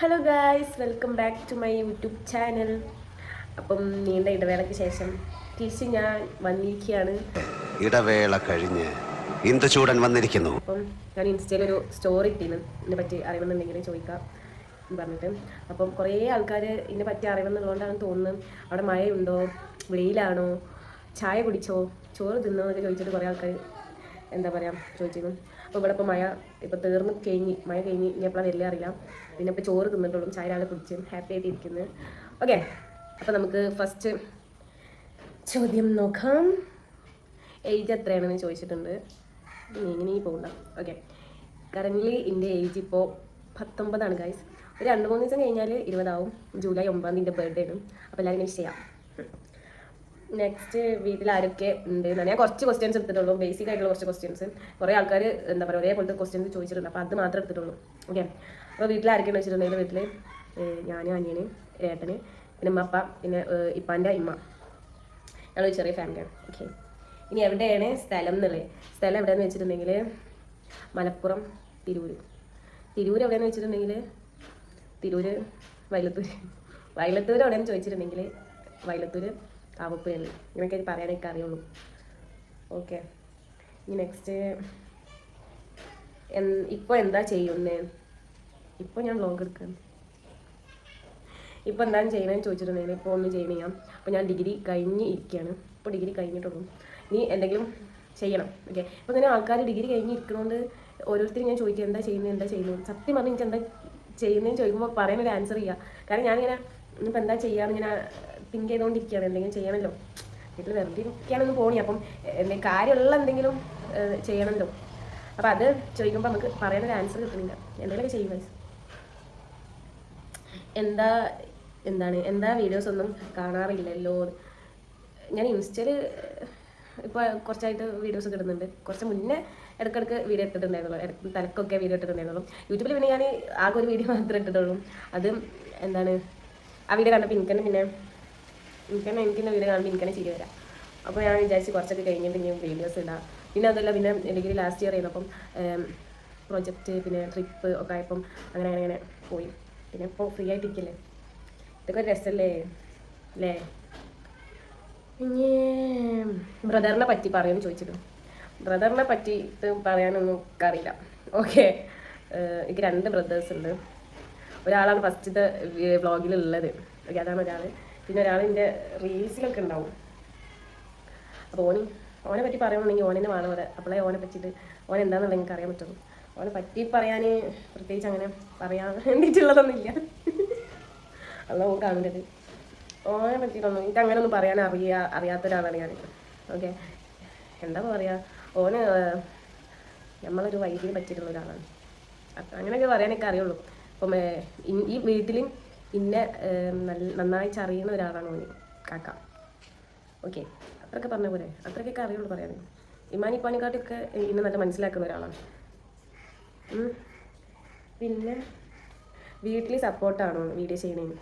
Hello guys welcome back to my YouTube channel അപ്പം നീണ്ട ഇടവേളയ്ക്ക് ശേഷം തിരിച്ച് ഞാൻ വന്നിരിക്കുകയാണ്. ഇടവേള കഴിഞ്ഞ് ചൂടൻ വന്നിരിക്കുന്നു. അപ്പം ഞാൻ ഇൻസ്റ്റയിൽ ഒരു സ്റ്റോറി ഇട്ടിരുന്നു. ഇതിനെ പറ്റി അറിയണമെന്നുണ്ടെങ്കിൽ ചോദിക്കാം എന്ന് പറഞ്ഞിട്ട്. അപ്പം കുറേ ആൾക്കാർ ഇതിനെ പറ്റി അറിയണമെന്നുള്ളതുകൊണ്ടാണ് തോന്നുന്നത്. അവിടെ മഴയുണ്ടോ? വെയിലാണോ? ചായ കുടിച്ചോ? ചോറ് തിന്നോ? എന്നൊക്കെ ചോദിച്ചിട്ട് കുറേ ആൾക്കാർ എന്താ പറയുക ചോദിച്ചിരുന്നു. അപ്പോൾ ഇവിടെ ഇപ്പോൾ മഴ ഇപ്പോൾ തീർന്ന് കഴിഞ്ഞ് മഴ കഴിഞ്ഞ് ഇനി എപ്പോഴാണ് വലിയ അറിയാം. പിന്നെ ഇപ്പോൾ ചോറ് തിന്നിട്ടുള്ളൂ ചായ രാവിലെ കുടിച്ച് ഹാപ്പി ആയിട്ട് ഇരിക്കുന്നു. ഓക്കെ അപ്പോൾ നമുക്ക് ഫസ്റ്റ് ചോദ്യം നോക്കാം. ഏജ് എത്രയാണെന്ന് ചോദിച്ചിട്ടുണ്ട്. ഇങ്ങനെ പോകണ്ട ഓക്കെ കറന്റ്ലി എന്റെ ഏജ് ഇപ്പോൾ പത്തൊമ്പതാണ് ഗൈസ് ഒരു രണ്ട് മൂന്ന് ദിവസം കഴിഞ്ഞാൽ ഇരുപതാവും. ജൂലൈ ഒമ്പതാം തീയതി ബർത്ത്ഡേ ആണ്. അപ്പോൾ എല്ലാവരും വിഷ് ചെയ്യാം. നെക്സ്റ്റ് വീട്ടിൽ ആരൊക്കെ ഉണ്ട് ഞാൻ കുറച്ച് ക്വസ്റ്റ്യൻസ് എടുത്തിട്ടുള്ളൂ. ബേസിക് ആയിട്ടുള്ള കുറച്ച് ക്വസ്റ്റ്യൻസ് കുറേ ആൾക്കാർ എന്താ പറയുക ഒരേപോലത്തെ ക്വസ്റ്റ്യൻസ് ചോദിച്ചിട്ടുണ്ട്. അപ്പൊ അത് മാത്രമേ എടുത്തിട്ടുള്ളൂ. ഓക്കെ അപ്പോൾ വീട്ടിൽ ആരൊക്കെയാണ് വെച്ചിട്ടുണ്ടെങ്കിൽ വീട്ടിൽ ഞാനും അനിയന് ഏട്ടന് പിന്നെ ഉമ്മപ്പ പിന്നെ ഇപ്പാന്റെ ഇമ്മ. ഞങ്ങളൊരു ചെറിയ ഫാമിലിയാണ് ഓക്കെ ഇനി എവിടെയാണ് സ്ഥലം എന്നുള്ളത്? സ്ഥലം എവിടെയെന്ന് വെച്ചിട്ടുണ്ടെങ്കിൽ മലപ്പുറം തിരൂർ തിരൂർ എവിടെയെന്ന് വെച്ചിട്ടുണ്ടെങ്കിൽ തിരൂർ വൈലത്തൂർ വയലത്തൂർ എവിടെയെന്ന് ചോദിച്ചിട്ടുണ്ടെങ്കിൽ വയലത്തൂർ കാവപ്പുഴയിൽ ഇങ്ങനെയൊക്കെ പറയാനൊക്കെ അറിയുള്ളൂ. ഓക്കെ ഇനി നെക്സ്റ്റ് ഇപ്പോൾ എന്താ ചെയ്യുന്നേ? ഇപ്പോൾ ഞാൻ വ്ലോഗ് എടുക്കുകയാണ് ഇപ്പോൾ എന്താണ് ചെയ്യണമെന്ന് ചോദിച്ചിട്ടുണ്ടെങ്കിൽ ഇപ്പോൾ ഒന്നും ഞാൻ. അപ്പോൾ ഞാൻ ഡിഗ്രി കഴിഞ്ഞ് ഇരിക്കുകയാണ് ഇപ്പോൾ ഡിഗ്രി കഴിഞ്ഞിട്ടുള്ളൂ. ഇനി എന്തെങ്കിലും ചെയ്യണം. ഓക്കെ ഇപ്പോൾ തന്നെ ആൾക്കാർ ഡിഗ്രി കഴിഞ്ഞ് ഇരിക്കണോണ്ട് ഓരോരുത്തരും ഞാൻ ചോദിക്കുക എന്താ ചെയ്യുന്നത് എന്താ ചെയ്യുന്നത് സത്യം പറഞ്ഞ് എനിക്ക് എന്താ ചെയ്യുന്നതെന്ന് ചോദിക്കുമ്പോൾ പറയാനൊരു ആൻസർ ചെയ്യുക കാരണം ഞാനിങ്ങനെ ഇനിയിപ്പോൾ എന്താ ചെയ്യാന്ന് ഇങ്ങനെ തിങ്ക് ചെയ്തുകൊണ്ടിരിക്കുകയാണ് എന്തെങ്കിലും ചെയ്യണമല്ലോ വീട്ടിൽ വെറുതെ ഇരിക്കുകയാണെന്ന് പോണി അപ്പം എന്തെങ്കിലും കാര്യമുള്ള എന്തെങ്കിലും ചെയ്യണമല്ലോ അപ്പോൾ അത് ചോദിക്കുമ്പോൾ നമുക്ക് പറയാനൊരു ആൻസർ കിട്ടുന്നില്ല. എന്തെങ്കിലുമൊക്കെ ചെയ്യും വയസ്സ് എന്താ എന്താണ് എന്താ വീഡിയോസ് ഒന്നും കാണാറില്ലല്ലോ? ഞാൻ ഇൻസ്റ്റയിൽ ഇപ്പോൾ കുറച്ചായിട്ട് വീഡിയോസ് ഒക്കെ ഇടുന്നുണ്ട്. കുറച്ച് മുന്നേ ഇടയ്ക്കിടയ്ക്ക് വീഡിയോ ഇട്ടിട്ടുണ്ടായിരുന്നുള്ളൂ. ഇടയ്ക്ക് തലക്കൊക്കെ വീഡിയോ ഇട്ടിട്ടുണ്ടായിരുന്നുള്ളൂ. യൂട്യൂബിൽ പിന്നെ ഞാൻ ആകെ ഒരു വീഡിയോ മാത്രമേ ഇട്ടിട്ടുള്ളൂ. അതും എന്താണ് ആ വീഡിയോ കണ്ടപ്പോൾ എനിക്ക് തന്നെ പിന്നെ എനിക്ക് തന്നെ വീട് കാണുമ്പോൾ എനിക്കന്നെ ചിരി വരാം. അപ്പോൾ ഞാൻ വിചാരിച്ച് കുറച്ചൊക്കെ കഴിഞ്ഞിട്ട് ഞാൻ വീഡിയോസ് ഇടാം. പിന്നെ അതല്ല പിന്നെ ഡിഗ്രി ലാസ്റ്റ് ഇയർ ചെയ്യുന്നപ്പം പ്രൊജക്റ്റ് പിന്നെ ട്രിപ്പ് ഒക്കെ ആയപ്പം അങ്ങനെ അങ്ങനെ അങ്ങനെ പോയി. പിന്നെ ഇപ്പോൾ ഫ്രീ ആയിട്ടിരിക്കല്ലേ? ഇതൊക്കെ രസമല്ലേ അല്ലേ ഇനി ബ്രദറിനെ പറ്റി പറയുമെന്ന് ചോദിച്ചിട്ടു ബ്രദറിനെ പറ്റി ഇത് പറയാനൊന്നും അറിയില്ല. ഓക്കെ എനിക്ക് രണ്ട് ബ്രദേഴ്സ് ഉണ്ട്. ഒരാളാണ് ഫസ്റ്റത്തെ വ്ളോഗിലുള്ളത് ഓക്കെ അതാണ് ഒരാൾ പിന്നെ ഒരാൾ എന്റെ റീൽസിലൊക്കെ ഉണ്ടാവും. അപ്പോൾ ഓനി ഓനെ പറ്റി പറയുകയാണെങ്കിൽ ഓനെ വേണം അവിടെ. അപ്പോളേ ഓനെ പറ്റിയിട്ട് ഓൻ എന്താണെന്നുള്ള എനിക്ക് അറിയാൻ പറ്റുള്ളൂ. ഓനെ പറ്റി പറയാൻ പ്രത്യേകിച്ച് അങ്ങനെ പറയാൻ വേണ്ടിയിട്ടുള്ളതൊന്നുമില്ല അല്ല ഓൻ കാണുന്നത്. ഓനെ പറ്റിയിട്ടൊന്നും എനിക്ക് അങ്ങനെ ഒന്നും പറയാൻ അറിയാ അറിയാത്ത ഒരാളാണ് ഞാൻ ഓക്കെ? എന്താ പറയുക ഓന് നമ്മളൊരു വൈദ്യുതി പറ്റിയിട്ടുള്ള ഒരാളാണ്. അങ്ങനെയൊക്കെ പറയാനൊക്കെ അറിയുള്ളൂ. അപ്പം ഈ വീട്ടിലും ഇന്നെ നന്നായി അറിയുന്ന ഒരാളാണ് ഓന്. കാക്ക. ഓക്കെ. അത്രയൊക്കെ പറഞ്ഞ പോലെ അത്രയ്ക്കൊക്കെ അറിയുള്ളൂ പറയാൻ. ഇമാനി പാനിക്കാട്ടൊക്കെ ഇന്നെ നല്ല മനസ്സിലാക്കുന്ന ഒരാളാണ്. പിന്നെ വീട്ടിൽ സപ്പോർട്ടാണോ വീഡിയോ ചെയ്യണേന്?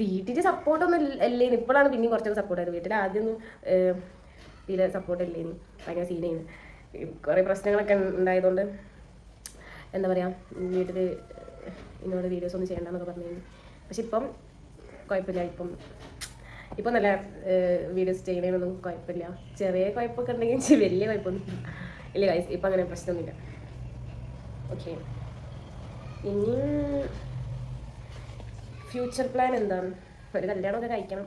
വീട്ടിൽ സപ്പോർട്ടൊന്നും അല്ലേന്ന് ഇപ്പോഴാണ് പിന്നെയും കുറച്ചൊക്കെ സപ്പോർട്ട് ആയത് വീട്ടിൽ ആദ്യമൊന്നും തീരെ സപ്പോർട്ട് അല്ലേന്ന് ഭയങ്കര സീനേന്. കുറേ പ്രശ്നങ്ങളൊക്കെ ഉണ്ടായതുകൊണ്ട് എന്താ പറയുക വീട്ടിൽ എന്നോട് വീഡിയോസ് ഒന്നും ചെയ്യണ്ടെന്നൊക്കെ പറഞ്ഞു പക്ഷെ ഇപ്പം കുഴപ്പമില്ല. ഇപ്പം ഇപ്പം നല്ല വീഡിയോസ് ചെയ്യണേനൊന്നും കുഴപ്പമില്ല. ചെറിയ കുഴപ്പമൊക്കെ ഉണ്ടെങ്കിൽ വലിയ കുഴപ്പമൊന്നും ഇല്ല ഗൈസ് ഇപ്പം അങ്ങനെ പ്രശ്നമൊന്നുമില്ല. ഓക്കെ ഇനി ഫ്യൂച്ചർ പ്ലാൻ എന്താണ് ഒരു കല്യാണമൊക്കെ കഴിക്കണം.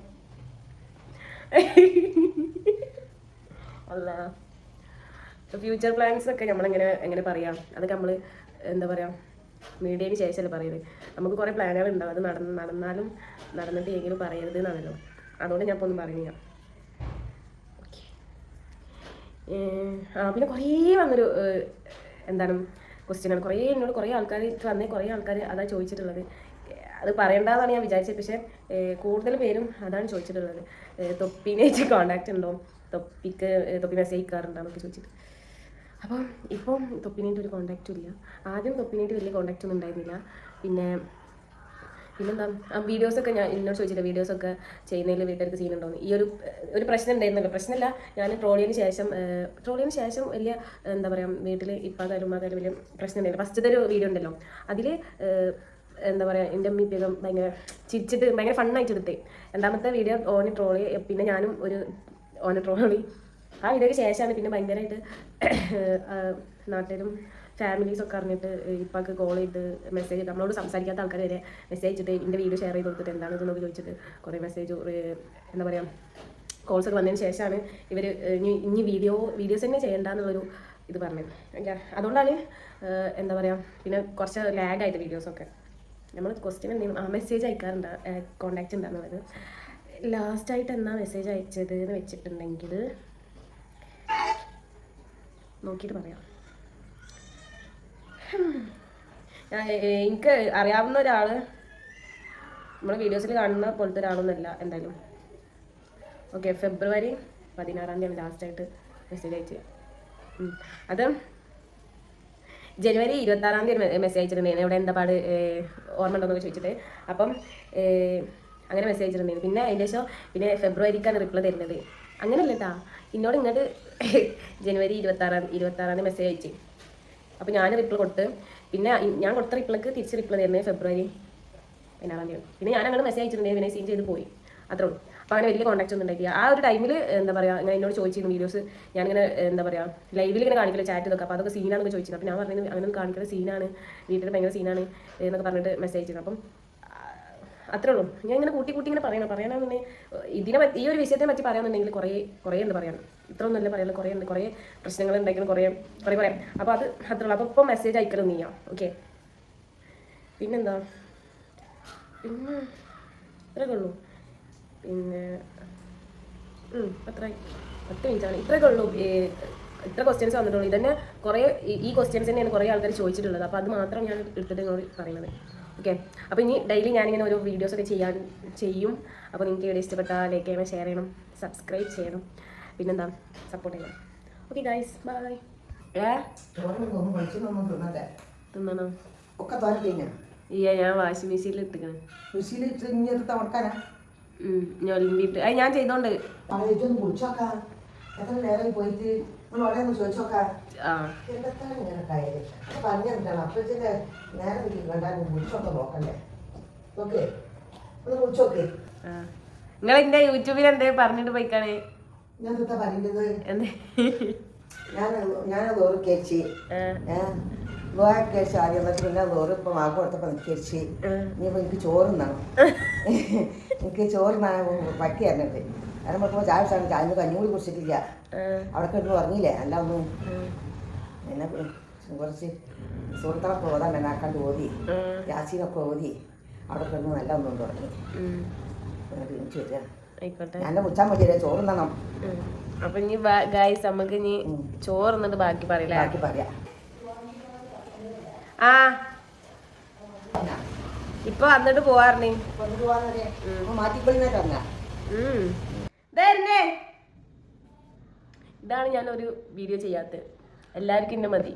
അല്ല ഫ്യൂച്ചർ പ്ലാൻസ് ഒക്കെ നമ്മളെങ്ങനെ എങ്ങനെ പറയാം? അതൊക്കെ നമ്മൾ എന്താ പറയുക മീഡിയന് ശേഷമല്ലേ പറയുന്നത്? നമുക്ക് കുറേ പ്ലാനുകൾ ഉണ്ടാവും അത് നടന്ന് നടന്നാലും നടന്നിട്ട് എങ്കിലും പറയരുത് എന്നാണല്ലോ. അതുകൊണ്ട് ഞാൻ ഇപ്പോൾ ഒന്നും പറയുന്നില്ല. ആ പിന്നെ കുറേ വന്നൊരു എന്താണ് ക്വസ്റ്റ്യനാണ് കുറേ എന്നോട് കുറേ ആൾക്കാർ വന്നേ കുറേ ആൾക്കാർ അതാ ചോദിച്ചിട്ടുള്ളത്. അത് പറയണ്ടെന്നാണ് ഞാൻ വിചാരിച്ചത്. പക്ഷേ കൂടുതൽ പേരും അതാണ് ചോദിച്ചിട്ടുള്ളത്. തൊപ്പിനെ തൊപ്പിനായിട്ട് കോണ്ടാക്ട് ഉണ്ടോ? തൊപ്പിക്ക് തൊപ്പി മെസ്സേജ് അയക്കാറുണ്ടോ എന്നൊക്കെ ചോദിച്ചിട്ട്. അപ്പം ഇപ്പം തൊപ്പിനായിട്ട് ഒരു കോണ്ടാക്റ്റും ഇല്ല. ആദ്യം തൊപ്പിനായിട്ട് വലിയ കോണ്ടാക്റ്റ് ഒന്നും ഉണ്ടായിരുന്നില്ല. പിന്നെ പിന്നെന്താ? ആ വീഡിയോസൊക്കെ ഞാൻ എന്നോട് ചോദിച്ചില്ല വീഡിയോസൊക്കെ ചെയ്യുന്നതിൽ വീട്ടുകാർക്ക് ഉണ്ടോന്ന് ഈ ഒരു ഒരു പ്രശ്നം ഉണ്ടായിരുന്നല്ലോ. പ്രശ്നമല്ല ഞാൻ ട്രോളിയതിന് ശേഷം ട്രോളിയതിന് ശേഷം വലിയ എന്താ പറയുക വീട്ടിൽ ഇപ്പം അതായാലും അതായത് വലിയ പ്രശ്നം ഉണ്ടായില്ല. ഫസ്റ്റത്തെ ഒരു വീഡിയോ ഉണ്ടല്ലോ. അതിൽ എന്താ പറയുക എന്റെ അമ്മ ഇപ്പം ഭയങ്കര ചിരിച്ചിട്ട് ഭയങ്കര ഫണ്ണായിട്ട് എടുത്തേ രണ്ടാമത്തെ വീഡിയോ ഓന് ട്രോളി പിന്നെ ഞാനും ഒരു ഓന് ട്രോളി. ആ വീഡിയോയ്ക്ക് ശേഷമാണ് പിന്നെ ഭയങ്കരമായിട്ട് നാട്ടിലും ഫാമിലീസ് ഒക്കെ അറിഞ്ഞിട്ട് ഇപ്പൊക്കെ കോൾ ചെയ്ത് മെസ്സേജ് നമ്മളോട് സംസാരിക്കാത്ത ആൾക്കാർ വരെ മെസ്സേജ് ഇട്ടിട്ട് എന്റെ വീഡിയോ ഷെയർ ചെയ്ത് കൊടുത്തിട്ട് എന്താണ് ഇതെന്നൊക്കെ ചോദിച്ചിട്ട് കുറേ മെസ്സേജ് എന്താ പറയുക കോൾസ് ഒക്കെ വന്നതിന് ശേഷമാണ് ഇവർ ഇനി ഇനി വീഡിയോ വീഡിയോസ് തന്നെ ചെയ്യേണ്ടെന്നുള്ളൊരു ഇത് പറഞ്ഞത്. ഓക്കെ അതുകൊണ്ടാണ് എന്താ പറയുക പിന്നെ കുറച്ച് ലാഗായിട്ട് വീഡിയോസൊക്കെ നമ്മൾ ക്വസ്റ്റ്യൻ എന്തെങ്കിലും ആ മെസ്സേജ് അയക്കാറുണ്ട്? കോണ്ടാക്ട് ഉണ്ടാകുന്നത് ലാസ്റ്റായിട്ട് എന്താ മെസ്സേജ് അയച്ചത് എന്ന് വെച്ചിട്ടുണ്ടെങ്കിൽ നോക്കിയിട്ട് പറയാം. എനിക്ക് അറിയാവുന്ന ഒരാൾ നമ്മൾ വീഡിയോസിൽ കാണുന്ന പോലത്തെ ഒരാളൊന്നുമല്ല എന്തായാലും. ഓക്കെ ഫെബ്രുവരി പതിനാറാം തീയതി ലാസ്റ്റായിട്ട് മെസ്സേജ് അയച്ചു അത് ജനുവരി ഇരുപത്താറാം തീയതി മെസ്സേജ് അയച്ചിട്ടുണ്ടായിരുന്നു. ഇവിടെ എന്താ പാട് ഓർമ്മ ഉണ്ടോന്നൊക്കെ ചോദിച്ചിട്ട്. അപ്പം അങ്ങനെ മെസ്സേജ് അയച്ചിട്ടുണ്ടായിരുന്നു. പിന്നെ അതിന്റെ ശേഷം പിന്നെ ഫെബ്രുവരിക്കാണ് റിപ്ലൈ തരുന്നത്. അങ്ങനെയല്ല കേട്ടാ എന്നോട് ഇങ്ങോട്ട് ജനുവരി ഇരുപത്താറാം ഇരുപത്താറാം മെസ്സേജ് അയച്ചു. അപ്പോൾ ഞാൻ റിപ്ലൈ കൊടുത്ത്. പിന്നെ ഞാൻ കൊടുത്ത റിപ്ലൈക്ക് തിരിച്ച് റിപ്ലൈ തരുന്നത് ഫെബ്രുവരി പതിനാറാം തീയതി. പിന്നെ ഞാൻ അങ്ങനെ മെസ്സേജ് അയച്ചിട്ടുണ്ടെങ്കിൽ പിന്നെ സീൻ ചെയ്ത് പോയി. അത്രേ ഉള്ളൂ. അപ്പോൾ അങ്ങനെ വലിയ കോൺടാക്ട് ഒന്നും ഉണ്ടായിട്ടില്ല. ആ ഒരു ടൈമിൽ എന്താ പറയുക ഇങ്ങനെ എന്നോട് ചോദിച്ചിരുന്നു വീഡിയോസ് ഞാനിങ്ങനെ എന്താ പറയുക ലൈവിൽ ഇങ്ങനെ കാണിക്കില്ല ചാറ്റ് ഇതൊക്കെ. അപ്പോൾ അതൊക്കെ സീനാണെന്ന് ചോദിച്ചിരുന്നു. അപ്പോൾ ഞാൻ പറഞ്ഞത് അങ്ങനെ കാണിക്കുന്ന സീനാണ് വീട്ടിൽ ഭയങ്കര സീനാണ് എന്നൊക്കെ പറഞ്ഞിട്ട് മെസ്സേജ് ചെയ്തു അപ്പം അത്രേ ഉള്ളൂ. ഞാൻ ഇങ്ങനെ കൂട്ടി കൂട്ടി ഇങ്ങനെ പറയണം. പറയാനാണെന്നുണ്ടെങ്കിൽ ഇതിനെ പറ്റി ഈ ഒരു വിഷയത്തെ പറ്റി പറയാമെന്നുണ്ടെങ്കിൽ കുറേ കുറേ എന്ന് പറയാൻ ഇത്ര അല്ലേ പറയാനുള്ള കുറേ ഉണ്ട് കുറേ പ്രശ്നങ്ങൾ ഉണ്ടെങ്കിലും കുറേ കുറേ പറയാം. അപ്പോൾ അത് അത്രേ ഉള്ളൂ. അപ്പോൾ ഇപ്പോൾ മെസ്സേജ് അയക്കലും നീയാ. ഓക്കെ പിന്നെന്താ? പിന്നെ ഇത്രയൊക്കെ ഉള്ളൂ. പിന്നെ ഉം, അത്രയായി. പത്ത് മിനിറ്റാണ്. ഇത്രയൊക്കെ ഉള്ളൂ. ഇത്ര ക്വസ്റ്റ്യൻസ് വന്നിട്ടുള്ളൂ. ഇതന്നെ കുറേ ഈ ക്വസ്റ്റ്യൻസ് തന്നെയാണ് കുറേ ആൾക്കാർ ചോദിച്ചിട്ടുള്ളത്. അപ്പോൾ അത് മാത്രം ഞാൻ എടുത്തിട്ട് നിങ്ങളോട് പറയുന്നത്. ഓക്കെ അപ്പോൾ ഇനി ഡെയിലി ഞാനിങ്ങനെ ഓരോ വീഡിയോസ് ഒക്കെ ചെയ്യാൻ ചെയ്യും. അപ്പോൾ നിങ്ങൾക്ക് വീഡിയോ ഇഷ്ടപ്പെട്ടാൽ ലൈക്ക് ചെയ്യണം ഷെയർ ചെയ്യണം സബ്സ്ക്രൈബ് ചെയ്യണം. പിന്നെന്താ? സപ്പോർട്ട് ചെയ്യണം. ഓക്കെ ഗൈസ് ബൈ തിന്നണോ? ഒക്കെ ഞാൻ വാഷിംഗ് മെഷീനിൽ ഇട്ടിക്കണം. അത് ഞാൻ ചെയ്തോണ്ട്. കുളിച്ചോക്കാം. എത്ര നേരം പോയിട്ട്? ഒന്ന് ചോദിച്ചോക്കാം ആ. എന്തൊക്കെയാണ് ഇങ്ങനെ കാര്യം പറഞ്ഞെന്താണ് അപ്പച്ചന്റെ നേരം കണ്ടാൽ കുളിച്ചൊക്കെ നോക്കണ്ടേ? ഓക്കെ? ഒന്ന് കുളിച്ചോക്കെ ആ. നിങ്ങൾ എന്റെ യൂട്യൂബിൽ എന്തേ പറഞ്ഞിട്ട് പോയിക്കാണേ? ഞാൻ എന്താ പറയുന്നത്? ഞാൻ ഞാൻ ലോറി കയറ്റി ലോറി കയറ്റി ആദ്യം എന്നിട്ട് പിന്നെ ലോറി ഇപ്പം മാവ് കൊടുത്തപ്പോൾ കയറ്റി. ഇനിയിപ്പോൾ എനിക്ക് ചോറ് തിന്നണം. എനിക്ക് ചോറ് പറ്റി തരുന്നുണ്ട് നേരം വെക്കുമ്പോൾ ചായ കുടിച്ചാൽ ചായ കഞ്ഞി കൂടി കുടിച്ചിട്ടില്ല അവിടെ കിടന്ന് പറഞ്ഞില്ലേ അല്ല ഒന്നും. എന്നെ പിന്നെ കുറച്ച് സുഹൃത്തുക്കളൊക്കെ ഓതാൻ ഉണ്ടാക്കാണ്ട് ഓതി യാസീനൊക്കെ ഓതി അവിടെ കിടന്ന് നല്ല ഒന്നും തുടങ്ങി എനിക്ക് വരിക. മതിയല്ലേ ചോറ് തന്നോ. അപ്പൊ ഇനി ഗായ്സ് നമുക്ക് ഇനി ചോറ് എന്നിട്ട് ബാക്കി പറയില്ല ബാക്കി പറയാം. ആ. ഇപ്പൊ വന്നിട്ട് പോവാറിനി മാറ്റിക്കൊള്ളുന്ന മാറ്റിക്കൊള്ളുന്നേ ഇതാണ് ഞാൻ ഒരു വീഡിയോ ചെയ്യാത്തത്. എല്ലാവർക്കും ഇന്നെ മതി.